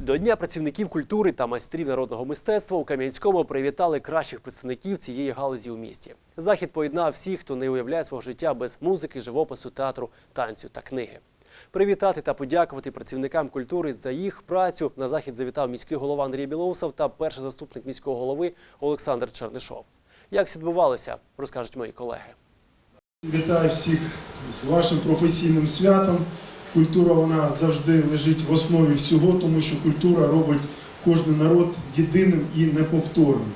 До Дня працівників культури та майстрів народного мистецтва у Кам'янському привітали кращих представників цієї галузі у місті. Захід поєднав всіх, хто не уявляє свого життя без музики, живопису, театру, танцю та книги. Привітати та подякувати працівникам культури за їх працю на захід завітав міський голова Андрій Білоусов та перший заступник міського голови Олександр Чернишов. Як це відбувалося, розкажуть мої колеги. Вітаю всіх з вашим професійним святом. Культура вона завжди лежить в основі всього, тому що культура робить кожен народ єдиним і неповторним.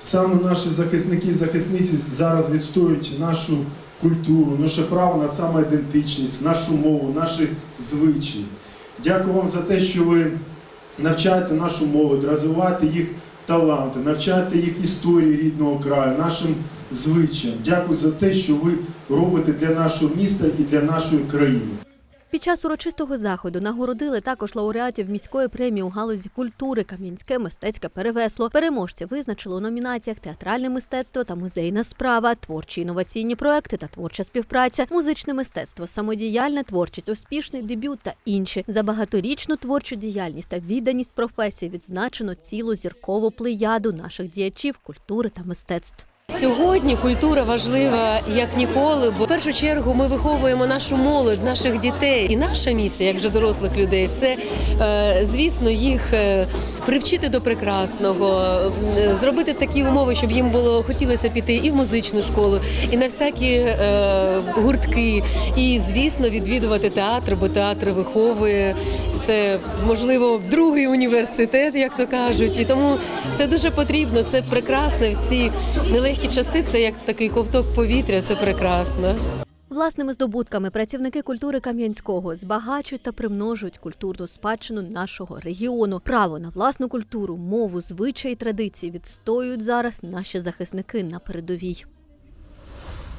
Саме наші захисники і захисниці зараз відстоюють нашу культуру, наше право на самоідентичність, нашу мову, наші звичаї. Дякую вам за те, що ви навчаєте нашу молодь, розвиваєте їх таланти, навчаєте їх історії рідного краю, нашим звичаям. Дякую за те, що ви робите для нашого міста і для нашої країни. Під час урочистого заходу нагородили також лауреатів міської премії у галузі культури Кам'янське мистецьке перевесло. Переможці визначили у номінаціях театральне мистецтво та музейна справа, творчі інноваційні проекти та творча співпраця, музичне мистецтво, самодіяльна творчість, успішний дебют та інші. За багаторічну творчу діяльність та відданість професії відзначено цілу зіркову плеяду наших діячів культури та мистецтв. Сьогодні культура важлива як ніколи, бо в першу чергу ми виховуємо нашу молодь, наших дітей. І наша місія, як же дорослих людей, це е, звісно їх е, привчити до прекрасного, зробити такі умови, щоб їм було хотілося піти і в музичну школу, і на всякі е, гуртки, і звісно відвідувати театр, бо театр виховує це можливо другий університет, як то кажуть. І тому це дуже потрібно. Це прекрасно в ці нелегкі часи. Це як такий ковток повітря. Це прекрасно. Власними здобутками працівники культури Кам'янського збагачують та примножують культурну спадщину нашого регіону. Право на власну культуру, мову, звичаї, традиції відстоюють зараз наші захисники на передовій.